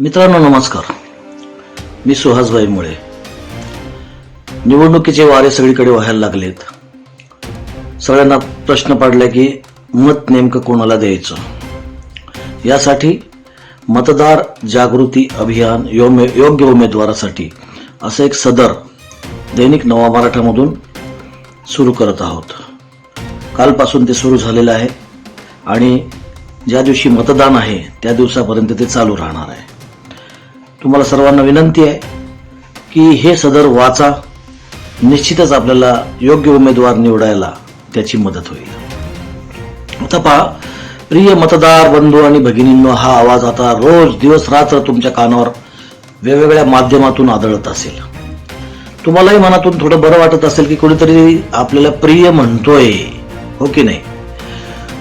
मित्रांनो नमस्कार. मी सुहासभाई मुळे निवडणुकीचे वारे सगळीकडे व्हायला लागलेत. सगळ्यांना प्रश्न पडला की मत नेमकं कोणाला द्यायचं? यासाठी मतदार जागृती अभियान योमे- योग्य उमेदवारासाठी असं एक सदर दैनिक नवा मराठामधून सुरू करत आहोत. कालपासून ते सुरू झालेलं आहे आणि ज्या दिवशी मतदान आहे त्या दिवसापर्यंत ते चालू राहणार आहे. तुम्हाला सर्वांना विनंती आहे की हे सदर वाचा. निश्चितच आपल्याला योग्य उमेदवार निवडायला त्याची मदत होईल. आता पहा प्रिय मतदार बंधू आणि भगिनींनो हा आवाज आता रोज दिवस रात्र तुमच्या कानावर वेगवेगळ्या माध्यमातून आदळत असेल. तुम्हालाही मनातून थोडं बरं वाटत असेल की कोणीतरी आपल्याला प्रिय म्हणतोय हो की नाही?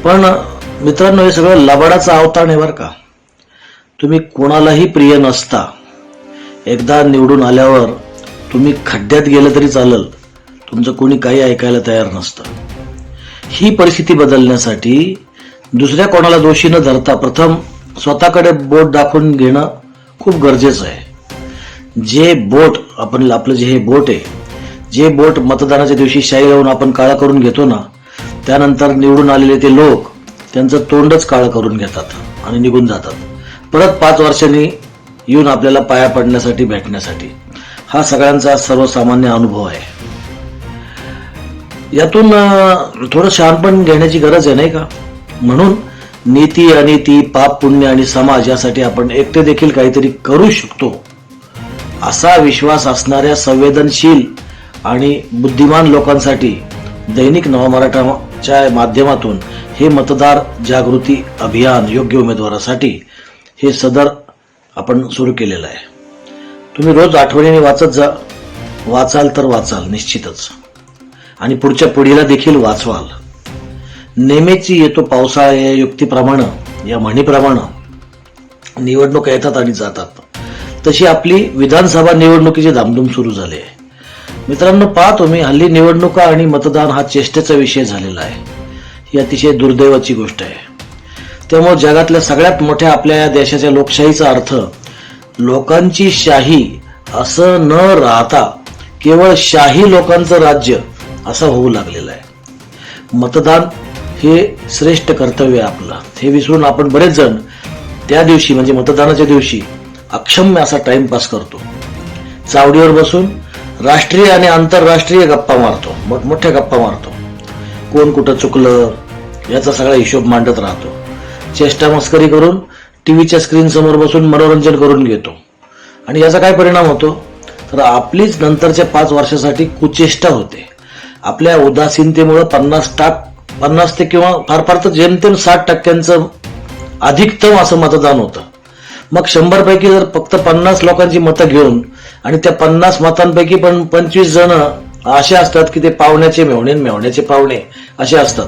पण मित्रांनो हे सगळं लबाडाचं अवतार आहे बरं का? तुम्ही कोणालाही प्रिय नसता. एकदा निवडून आल्यावर तुम्ही खड्ड्यात गेलं तरी चालल. तुमचं कोणी काही ऐकायला तयार नसतं. ही परिस्थिती बदलण्यासाठी दुसऱ्या कोणाला दोषी न धरता प्रथम स्वतःकडे बोट दाखवून घेणं खूप गरजेचं आहे. जे बोट आपण आपलं जे हे बोट आहे जे बोट मतदानाच्या दिवशी शाई लावून आपण काळा करून घेतो ना त्यानंतर निवडून आलेले ते लोक त्यांचं तोंडच काळं करून घेतात आणि निघून जातात. परत पाच वर्षांनी येऊन आपल्याला पाया पडण्यासाठी भेटण्यासाठी. हा सगळ्यांचा सर्वसामान्य अनुभव आहे. यातून थोडं शहाणपण घेण्याची गरज आहे नाही का? म्हणून नीती अनिती पाप पुण्य आणि समाज यासाठी आपण एकटे देखील काहीतरी करू शकतो. असा विश्वास असणाऱ्या संवेदनशील आणि बुद्धिमान लोकांसाठी दैनिक नवमराठाच्या माध्यमातून हे मतदार जागृती अभियान योग्य उमेदवारासाठी हे सदर आपण सुरू केलेलं आहे. तुम्ही रोज आठवणीने वाचत जा. वाचाल तर वाचाल निश्चितच. आणि पुढच्या पिढीला देखील वाचवाल. नेहमीची येतो पावसाळा या युक्तीप्रमाणे या म्हणीप्रमाणे. निवडणुका येतात आणि जातात. तशी आपली विधानसभा निवडणुकीची धामधूम सुरू झाली आहे. मित्रांनो पाहतो तुम्ही हल्ली निवडणुका आणि मतदान हा चेष्टेचा विषय झालेला आहे. ही अतिशय दुर्दैवाची गोष्ट आहे. त्यामुळे जगातल्या सगळ्यात मोठ्या आपल्या या देशाच्या लोकशाहीचा अर्थ लोकांची शाही असं न राहता केवळ शाही लोकांचं राज्य असं होऊ लागलेलं आहे. मतदान हे श्रेष्ठ कर्तव्य आहे आपलं. हे विसरून आपण बरेच जण त्या दिवशी म्हणजे मतदानाच्या दिवशी अक्षम्य असा टाइमपास करतो. चावडीवर बसून राष्ट्रीय आणि आंतरराष्ट्रीय गप्पा मारतो. मोठमोठ्या गप्पा मारतो. कोण कुठं चुकलं याचा सगळा हिशोब मांडत राहतो. चेष्टा मस्करी करून टीव्हीच्या स्क्रीन समोर बसून मनोरंजन करून घेतो. आणि याचा काय परिणाम होतो? तर आपलीच नंतरच्या पाच वर्षासाठी कुचेष्टा होते. आपल्या उदासीनतेमुळे पन्नास टाक पन्नास ते किंवा फार फार तर जेमतेम साठ टक्क्यांचं अधिकतम असं मतदान होतं. मग शंभरपैकी जर फक्त पन्नास लोकांची मतं घेऊन आणि त्या पन्नास मतांपैकी पण पंचवीस जण असे असतात की ते पावण्याचे मेवणे मेवण्याचे पावणे असे असतात.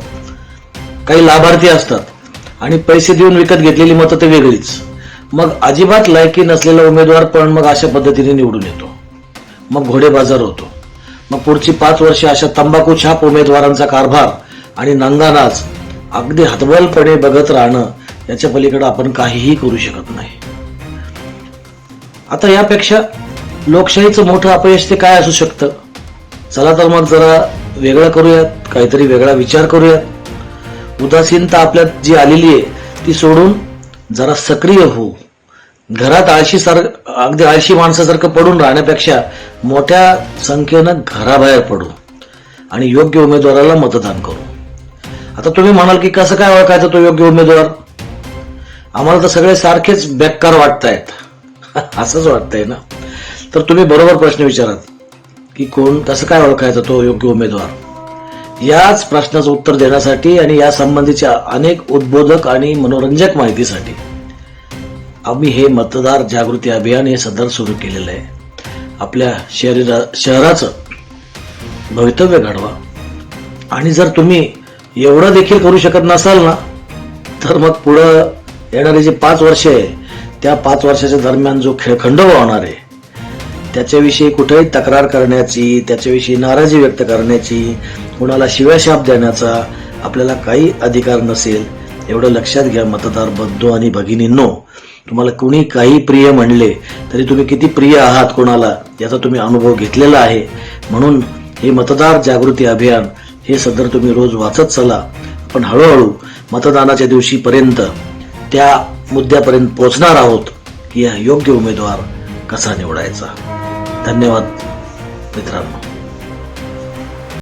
काही लाभार्थी असतात. आणि पैसे देऊन विकत घेतलेली मतं ते वेगळीच. मग अजिबात लायकी नसलेला उमेदवार पण मग अशा पद्धतीने निवडून येतो. मग घोडे बाजार होतो. मग पुढची पाच वर्ष अशा तंबाखू छाप उमेदवारांचा कारभार आणि नंगानाच अगदी हतबलपणे बघत राहणं याच्या पलीकडे आपण काहीही करू शकत नाही. आता यापेक्षा लोकशाहीचं मोठं अपयश ते काय असू शकतं? चला तर मग जरा वेगळं करूयात काहीतरी वेगळा विचार करूयात. उदासीनता आपल्यात जी आलेली आहे ती सोडून जरा सक्रिय होऊ. घरात आळशी सार अगदी आळशी माणसासारखं पडून राहण्यापेक्षा मोठ्या संख्येनं घराबाहेर पडू आणि योग्य उमेदवाराला मतदान करू. आता तुम्ही म्हणाल की कसं काय ओळखायचं तो योग्य उमेदवार? आम्हाला तर सगळे सारखेच बेकार वाटतायत. असंच वाटतंय ना? तर तुम्ही बरोबर प्रश्न विचारात की कोण कसं काय ओळखायचा तो योग्य उमेदवार? याच प्रश्नाचं उत्तर देण्यासाठी आणि या संबंधीच्या अनेक उद्बोधक आणि मनोरंजक माहितीसाठी आम्ही हे मतदार जागृती अभियान हे सदर सुरू केलेलं आहे. आपल्या शरीरा शहराचं भवितव्य घडवा. आणि जर तुम्ही एवढं देखील करू शकत नसाल ना तर मग पुढं येणारे जे पाच वर्ष आहे त्या पाच वर्षाच्या दरम्यान जो खेळखंडोबा होणार आहे त्याच्याविषयी कुठेही तक्रार करण्याची त्याच्याविषयी नाराजी व्यक्त करण्याची कुणाला शिव्याशाप देण्याचा आपल्याला काही अधिकार नसेल एवढं लक्षात घ्या मतदार बंधू आणि भगिनींनो. तुम्हाला कुणी काही प्रिय म्हणले तरी तुम्ही किती प्रिय आहात कोणाला याचा तुम्ही अनुभव घेतलेला आहे. म्हणून हे मतदार जागृती अभियान हे सदर तुम्ही रोज वाचत चला. पण हळूहळू मतदानाच्या दिवशीपर्यंत त्या मुद्द्यापर्यंत पोहोचणार आहोत की हा योग्य उमेदवार कसा निवडायचा. धन्यवाद मित्रांनो.